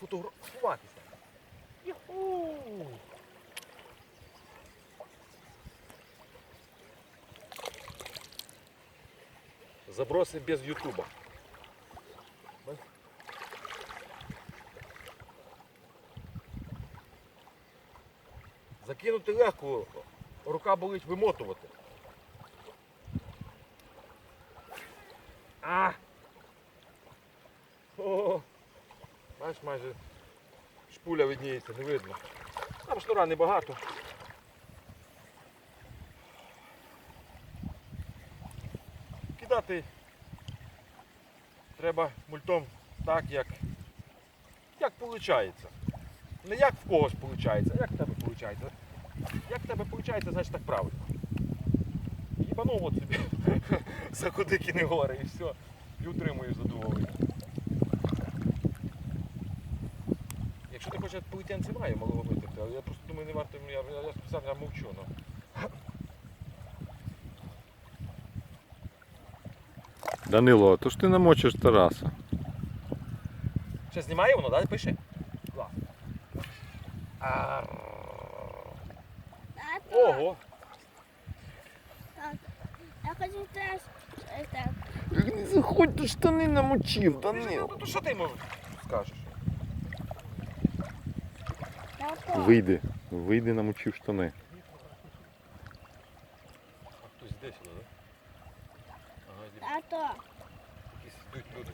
фотографуватися. Юху! Заброси без Ютуба. Закинути легко, рука болить вимотувати. А! О! Бачиш, майже шпуля видніється, не видно. Там шнура небагато. Кидати треба мультом так, як, як виходить. Не як в когось виходить, а як в тебе виходить. Як в тебе виходить, значить так правильно. Їбанув от собі за куди не гори і все. І утримую задоволення. Якщо ти хочеш полетянці маю малого витерти, але я просто думаю, не варто, я, я, я спеціально мовчу. Ну. Данило, то ж ти намочиш Тараса. Ще знімає воно, да? Пиши. Тато, Ого. так, я хочу теж е, так. Не заходь, ти штани намочив, Ну, то що ти йому скажеш? Вийди, вийди, намочив штани. А хтось йде сюди, да? Ага, Якісь йдуть люди.